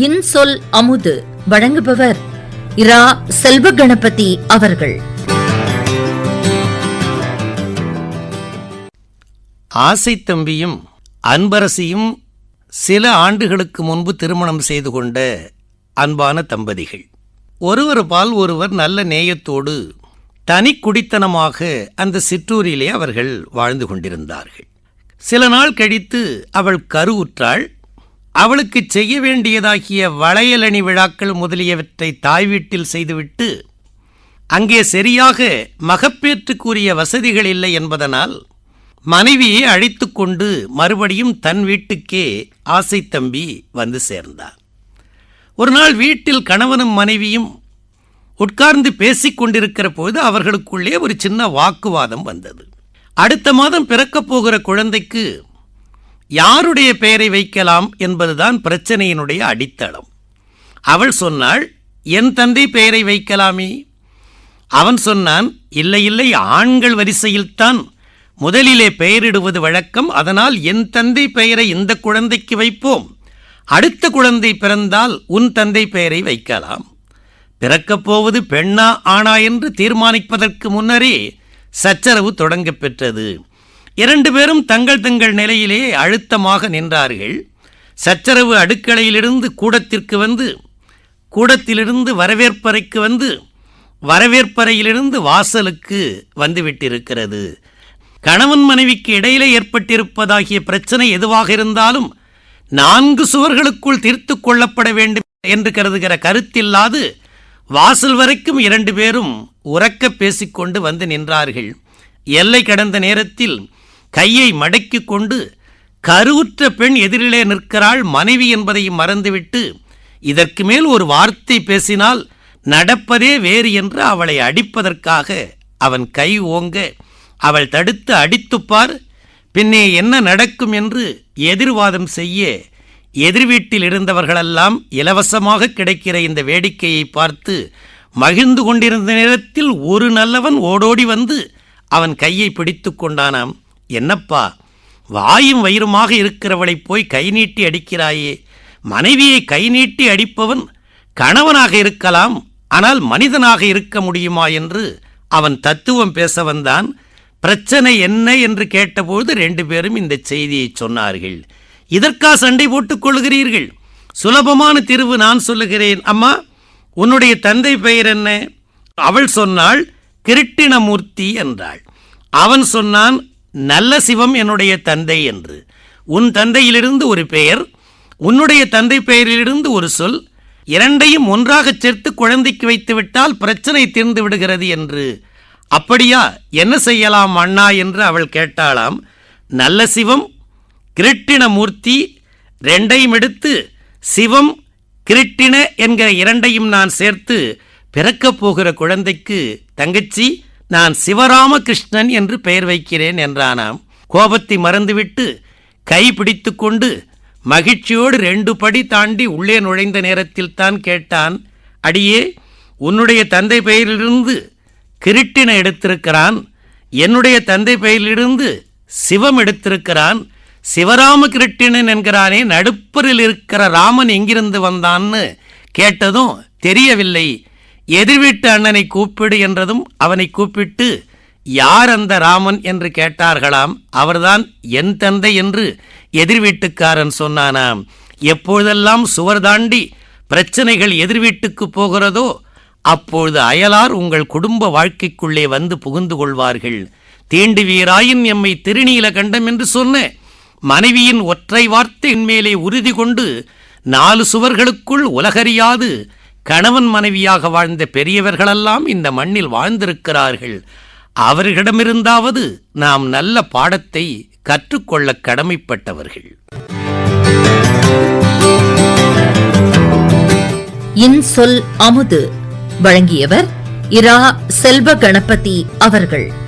இன்சொல் அமுது. வழங்குபவர் இரா செல்வ கணபதி அவர்கள். ஆசை தம்பியும் அன்பரசியும் சில ஆண்டுகளுக்கு முன்பு திருமணம் செய்து கொண்ட அன்பான தம்பதிகள். ஒருவர் பால் ஒருவர் நல்ல நேயத்தோடு தனி குடித்தனமாக அந்த சிற்றூரிலே அவர்கள் வாழ்ந்து கொண்டிருந்தார்கள். சில நாள் கழித்து அவள் கருவுற்றாள். அவளுக்கு செய்ய வேண்டியதாகிய வளையலணி விழாக்கள் முதலியவற்றை தாய் வீட்டில் செய்துவிட்டு அங்கே சரியாக மகப்பேற்றுக்குரிய வசதிகள் இல்லை என்பதனால் மனைவியை அழைத்து கொண்டு மறுபடியும் தன் வீட்டுக்கே ஆசை தம்பி வந்து சேர்ந்தார். ஒரு நாள் வீட்டில் கணவனும் மனைவியும் உட்கார்ந்து பேசிக்கொண்டிருக்கிற போது அவர்களுக்குள்ளே ஒரு சின்ன வாக்குவாதம் வந்தது. அடுத்த மாதம் பிறக்கப் போகிற குழந்தைக்கு யாருடைய பெயரை வைக்கலாம் என்பதுதான் பிரச்சனையினுடைய அடித்தளம். அவள் சொன்னாள் என் தந்தை பெயரை வைக்கலாமே. அவன் சொன்னான் இல்லை இல்லை ஆண்கள் வரிசையில்தான் முதலிலே பெயரிடுவது வழக்கம். அதனால் என் தந்தை பெயரை இந்த குழந்தைக்கு வைப்போம். அடுத்த குழந்தை பிறந்தால் உன் தந்தை பெயரை வைக்கலாம். பிறக்கப் போவது பெண்ணா ஆணா என்று தீர்மானிப்பதற்கு முன்னரே சச்சரவு தொடங்கப்பெற்றது பெற்றது. இரண்டு பேரும் தங்கள் தங்கள் நிலையிலே அழுத்தமாக நின்றார்கள். சச்சரவு அடுக்கலையிலிருந்து கூடத்திற்கு வந்து கூடத்திலிருந்து வரவேற்பறைக்கு வந்து வரவேற்பறையிலிருந்து வாசலுக்கு வந்துவிட்டிருக்கிறது. கணவன் மனைவிக்கு இடையிலே ஏற்பட்டிருப்பதாகிய பிரச்சனை எதுவாக இருந்தாலும் நான்கு சுவர்களுக்குள் தீர்த்து கொள்ளப்பட வேண்டும் என்று கருதுகிற கருத்தில்லாது வாசல் வரைக்கும் இரண்டு பேரும் உறக்க பேசிக்கொண்டு வந்து நின்றார்கள். எல்லை கடந்த நேரத்தில் கையை மடக்கிக் கொண்டு கருவுற்ற பெண் எதிரிலே நிற்கிறாள் மனைவி என்பதையும் மறந்துவிட்டு இதற்கு மேல் ஒரு வார்த்தை பேசினால் நடப்பதே வேறு என்று அவளை அடிப்பதற்காக அவன் கை ஓங்க அவள் தடுத்து அடித்துப்பார். பின்னே என்ன நடக்கும் என்று எதிர்வாதம் செய்ய எதிர் வீட்டில் இருந்தவர்களெல்லாம் இலவசமாக கிடைக்கிற இந்த வேடிக்கையை பார்த்து மகிழ்ந்து கொண்டிருந்த நேரத்தில் ஒரு நல்லவன் ஓடோடி வந்து அவன் கையை பிடித்து கொண்டானாம். என்னப்பா வாயும் வயிறுமாக இருக்கிறவளை போய் கை நீட்டி அடிக்கிறாயே. மனைவியை கை நீட்டி அடிப்பவன் கணவனாக இருக்கலாம் ஆனால் மனிதனாக இருக்க முடியுமா என்று அவன் தத்துவம் பேச வந்தான். பிரச்சனை என்ன என்று கேட்டபோது ரெண்டு பேரும் இந்த செய்தியை சொன்னார்கள். இதற்கா சண்டை போட்டுக் கொள்கிறீர்கள் சுலபமான தீர்வு நான் சொல்லுகிறேன். அம்மா உன்னுடைய தந்தை பெயர் என்ன? அவள் சொன்னாள் கிருட்டிணமூர்த்தி என்றாள். அவன் சொன்னான் நல்ல சிவம் என்னுடைய தந்தை என்று. உன் தந்தையிலிருந்து ஒரு பெயர் உன்னுடைய தந்தை பெயரிலிருந்து ஒரு சொல் இரண்டையும் ஒன்றாகச் சேர்த்து குழந்தைக்கு வைத்துவிட்டால் பிரச்சனை தீர்ந்து விடுகிறது என்று. அப்படியா? என்ன செய்யலாம் அண்ணா என்று அவள் கேட்டாளாம். நல்ல சிவம் கிருட்டிணமூர்த்தி ரெண்டையும் எடுத்து சிவம் கிருட்டின என்கிற இரண்டையும் நான் சேர்த்து பிறக்கப் போகிற குழந்தைக்கு தங்கச்சி நான் சிவராமகிருஷ்ணன் என்று பெயர் வைக்கிறேன் என்றானாம். கோபத்தை மறந்துவிட்டு கை பிடித்து கொண்டு மகிழ்ச்சியோடு ரெண்டு படி தாண்டி உள்ளே நுழைந்த நேரத்தில் தான் கேட்டான் அடியே உன்னுடைய தந்தை பெயரிலிருந்து கிருட்டினை எடுத்திருக்கிறான். என்னுடைய தந்தை பெயரிலிருந்து சிவம் எடுத்திருக்கிறான். சிவராம கிருட்டிணன் என்கிறானே நடுப்பரில் இருக்கிற ராமன் எங்கிருந்து வந்தான்னு கேட்டதும் தெரியவில்லை. எதிர்வீட்டு அண்ணனை கூப்பிடு என்றதும் அவனை கூப்பிட்டு யார் அந்த ராமன்? என்று கேட்டார்களாம். அவர்தான் என் தந்தை என்று எதிர் வீட்டுக்காரன் சொன்னானாம். எப்பொழுதெல்லாம் சுவர் தாண்டி பிரச்சனைகள் எதிர்வீட்டுக்கு போகிறதோ அப்பொழுது அயலார் உங்கள் குடும்ப வாழ்க்கைக்குள்ளே வந்து புகுந்து கொள்வார்கள். தீண்டு வீராயின் எம்மை திருநீல கண்டம் என்று சொன்ன மனைவியின் ஒற்றை வார்த்தையின் மேலே உறுதி கொண்டு நாலு சுவர்களுக்குள் உலகறியாது கணவன் மனைவியாக வாழ்ந்த பெரியவர்களெல்லாம் இந்த மண்ணில் வாழ்ந்திருக்கிறார்கள். அவர்களிடமிருந்தாவது நாம் நல்ல பாடத்தை கற்றுக்கொள்ள கடமைப்பட்டவர்கள். இன்சொல் அமுது. வழங்கியவர் இரா செல்வ கணபதி அவர்கள்.